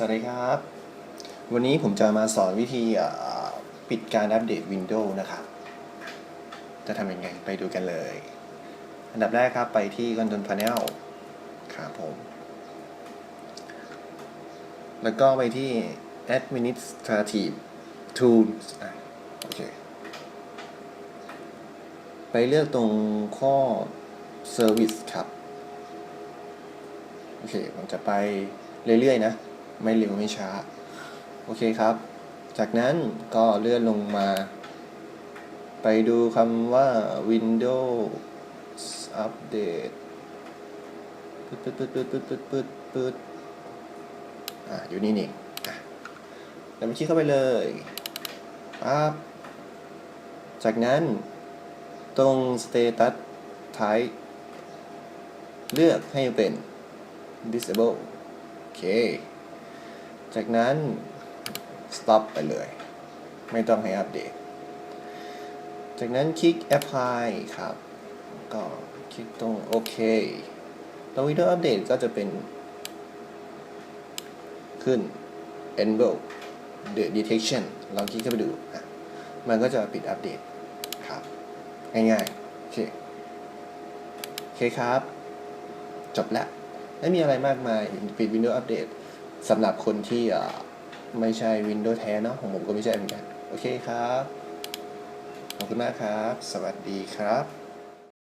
สวัสดีครับ วันนี้ผมจะมาสอนวิธีปิดการอัปเดต Windows นะครับ จะทำยังไงไปดูกันเลย อันดับแรกครับไปที่ Control Panel ครับผม แล้วก็ไปที่ Administrative Tools โอเค ไปเลือกตรงข้อ Service ครับ โอเค ผมจะไปเรื่อยๆนะ ไม่เร็วไม่ช้า โอเคครับ จากนั้นก็เลื่อนลงมา ไปดูคำว่า Windows Update ปึ๊ดปึ๊ดปึ๊ดปึ๊ดปึ๊ดปึ๊ดปึ๊ดอะอยู่นี่นี่อะแล้วไปคลิกเข้าไปเลยปั๊บจากนั้นตรง Status Type เลือกให้เป็น disable โอเค จากนั้น stop ไปเลย ไม่ต้องให้อัปเดต จากนั้นคลิก apply ครับ ก็คลิกตรงโอเคตรง Windows Update ก็จะเป็น ขึ้น enable the detection ลองคลิกเข้าไปดูอะมันก็จะปิดอัปเดตครับ ง่ายๆ โอเค โอเคครับ จบแล้วไม่มีอะไรมากมาย ปิด Windows Update สำหรับคนที่ไม่ใช่ Windows แท้เนาะของผมก็ไม่ใช่เหมือนกัน โอเคครับ ขอบคุณมากครับ สวัสดีครับ